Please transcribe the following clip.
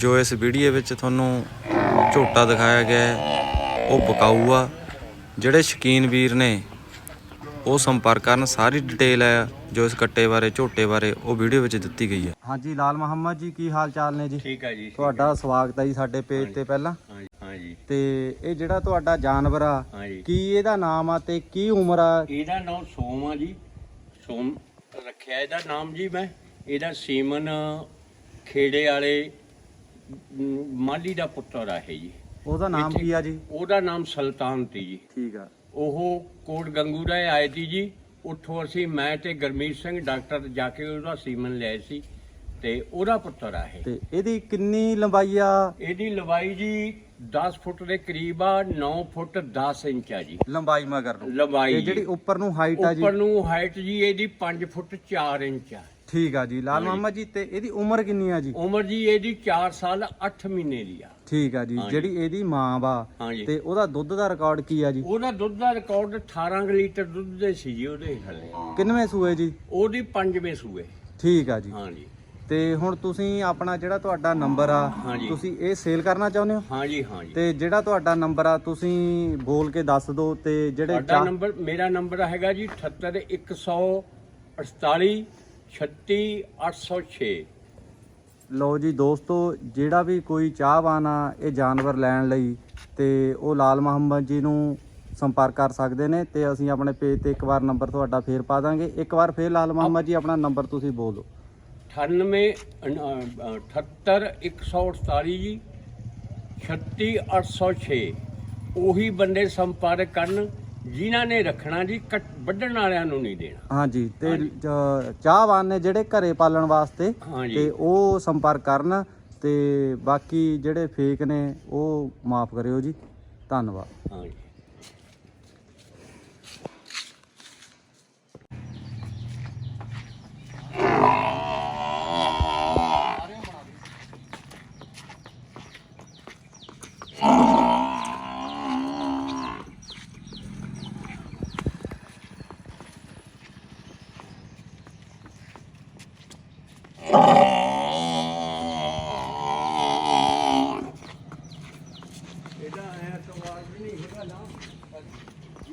ਜੋ ਇਸ ਵੀਡੀਓ ਵਿੱਚ ਤੁਹਾਨੂੰ ਝੋਟਾ ਦਿਖਾਇਆ ਗਿਆ ਹੈ ਉਹ ਬਕਾਊ ਆ ਜਿਹੜੇ ਸ਼ਕੀਨ ਵੀਰ ਨੇ ਉਹ ਸੰਪਰਕ ਕਰਨ ਸਾਰੀ ਡਿਟੇਲ ਹੈ ਜੋ ਇਸ ਕੱਟੇ ਬਾਰੇ ਝੋਟੇ ਬਾਰੇ ਉਹ ਵੀਡੀਓ ਵਿੱਚ ਦਿੱਤੀ ਗਈ ਹੈ। ਹਾਂਜੀ ਲਾਲ ਮੁਹੰਮਦ ਜੀ ਕੀ ਹਾਲ ਚਾਲ ਨੇ ਜੀ? ਠੀਕ ਹੈ ਜੀ ਤੁਹਾਡਾ ਸਵਾਗਤ ਹੈ ਜੀ ਸਾਡੇ ਪੇਜ ਤੇ ਪਹਿਲਾਂ। ਹੈ। ਹਾਂਜੀ ਹਾਂਜੀ। ਤੇ ਇਹ ਜਿਹੜਾ ਤੁਹਾਡਾ ਜਾਨਵਰ ਆ ਕੀ ਇਹਦਾ ਨਾਮ ਆ ਤੇ ਕੀ ਉਮਰ ਆ? ਇਹਦਾ ਨਾਮ ਸੋਮ ਆ ਜੀ। ਸੋਮ ਰੱਖਿਆ ਇਹਦਾ ਨਾਮ ਜੀ ਮੈਂ। ਇਹਦਾ ਸੀਮਨ ਖੇੜੇ ਵਾਲੇ ਮਾਲੀ ਦਾ ਪੁੱਤਰ ਆ ਇਹ ਜੀ। ਉਹਦਾ ਨਾਮ ਕੀ ਆ ਜੀ? ਉਹਦਾ ਨਾਮ ਸੁਲਤਾਨ ਤੀ ਜੀ। ਠੀਕ ਆ। ਉਹ ਕੋਟ ਗੰਗੂ ਰਾਏ ਆਏ ਤੀ ਜੀ। ਉੱਥੋਂ ਅਸੀਂ ਮੈਂ ਤੇ ਗਰਮੀਤ ਸਿੰਘ ਡਾਕਟਰ ਜਾ ਕੇ ਉਹਦਾ ਸੀਮਨ ਲਿਆਏ ਸੀ ਤੇ ਉਹਦਾ ਪੁੱਤਰ ਆ ਇਹ। ਤੇ ਇਹਦੀ ਕਿੰਨੀ ਲੰਬਾਈ ਆ? ਇਹਦੀ ਲੰਬਾਈ ਜੀ 10 ਫੁੱਟ ਦੇ ਕਰੀਬ ਆ 9 ਫੁੱਟ 10 ਇੰਚ ਆ ਜੀ। ਲੰਬਾਈ ਮਗਰ ਨੂੰ। ਲੰਬਾਈ ਜੀ। ਜਿਹੜੀ ਉੱਪਰ ਨੂੰ ਹਾਈਟ ਆ ਜੀ? ਉੱਪਰ ਨੂੰ ਹਾਈਟ ਜੀ ਇਹਦੀ 5 ਫੁੱਟ 4 ਇੰਚ ਆ। ਠੀਕ ਆ ਜੀ ਲਾਲ। ਮੁਹੰਮਦ ਜੀ ਤੇ ਇਹਦੀ ਉਮਰ ਕਿੰਨੀ ਆ ਜੀ? ਉਮਰ ਜੀ ਇਹਦੀ 4 ਸਾਲ 8 ਮਹੀਨੇ ਦੀ ਆ। ਠੀਕ ਆ ਜੀ। ਜਿਹੜੀ ਇਹਦੀ ਮਾਂ ਵਾ ਤੇ ਉਹਦਾ ਦੁੱਧ ਦਾ ਰਿਕਾਰਡ ਕੀ ਆ ਜੀ? ਉਹਦਾ ਦੁੱਧ ਦਾ ਰਿਕਾਰਡ 18 ਕੁ ਲੀਟਰ ਦੁੱਧ ਦੇ ਸੀ ਜੀ ਉਹਦੇ ਥੱਲੇ ਕਿੰਨਵੇਂ ਸੂਏ ਜੀ? ਉਹਦੀ ਪੰਜਵੇਂ ਸੂਏ। ਠੀਕ ਆ ਜੀ। ਹਾਂਜੀ। ਤੇ ਹੁਣ ਤੁਸੀਂ ਆਪਣਾ ਜਿਹੜਾ ਤੁਹਾਡਾ ਨੰਬਰ ਆ। ਤੁਸੀਂ ਇਹ ਸੇਲ ਕਰਨਾ ਚਾਹੁੰਦੇ ਹੋ? ਹਾਂਜੀ ਹਾਂਜੀ। ਤੇ ਜਿਹੜਾ ਤੁਹਾਡਾ ਨੰਬਰ ਆ ਤੁਸੀਂ ਬੋਲ ਕੇ ਦੱਸ ਦਿਓ ਤੇ ਜਿਹੜੇ ਤੁਹਾਡਾ ਨੰਬਰ ਮੇਰਾ ਨੰਬਰ ਹੈਗਾ ਜੀ 78148 36806 ਲਓ ਜੀ ਦੋਸਤੋ ਜਿਹੜਾ ਵੀ ਕੋਈ ਚਾਹਵਾਨ ਆ ਇਹ ਜਾਨਵਰ ਲੈਣ ਲਈ ਤੇ ਉਹ ਲਾਲ ਮੁਹੰਮਦ ਜੀ ਨੂੰ ਸੰਪਰਕ ਕਰ ਸਕਦੇ ਨੇ ਤੇ ਅਸੀਂ ਆਪਣੇ ਪੇਜ ਤੇ ਇੱਕ ਵਾਰ ਨੰਬਰ ਤੁਹਾਡਾ ਫੇਰ ਪਾ ਦਾਂਗੇ। ਇੱਕ ਵਾਰ ਫੇਰ ਲਾਲ ਮੁਹੰਮਦ ਜੀ ਆਪਣਾ ਨੰਬਰ ਤੁਸੀਂ ਬੋਲ। ਦਿਓ 98 78148 ਜੀ 36806 ਉਹੀ ਬੰਦੇ ਸੰਪਰਕ ਕਰਨ ਜਿਨ੍ਹਾਂ ਨੇ ਰੱਖਣਾ ਜੀ ਕੱਟ ਵੱਢਣ ਵਾਲਿਆਂ ਨੂੰ ਨਹੀਂ ਦੇਣਾ। ਹਾਂਜੀ ਤੇ ਚਾਹਵਾਨ ਨੇ ਜਿਹੜੇ ਘਰੇ ਪਾਲਣ ਵਾਸਤੇ ਹਾਂਜੀ। ਤੇ ਉਹ ਸੰਪਰਕ ਕਰਨ ਤੇ ਬਾਕੀ ਜਿਹੜੇ ਫੇਕ ਨੇ ਉਹ ਮਾਫ ਕਰਿਓ ਜੀ। ਧੰਨਵਾਦ। ਹਾਂਜੀ।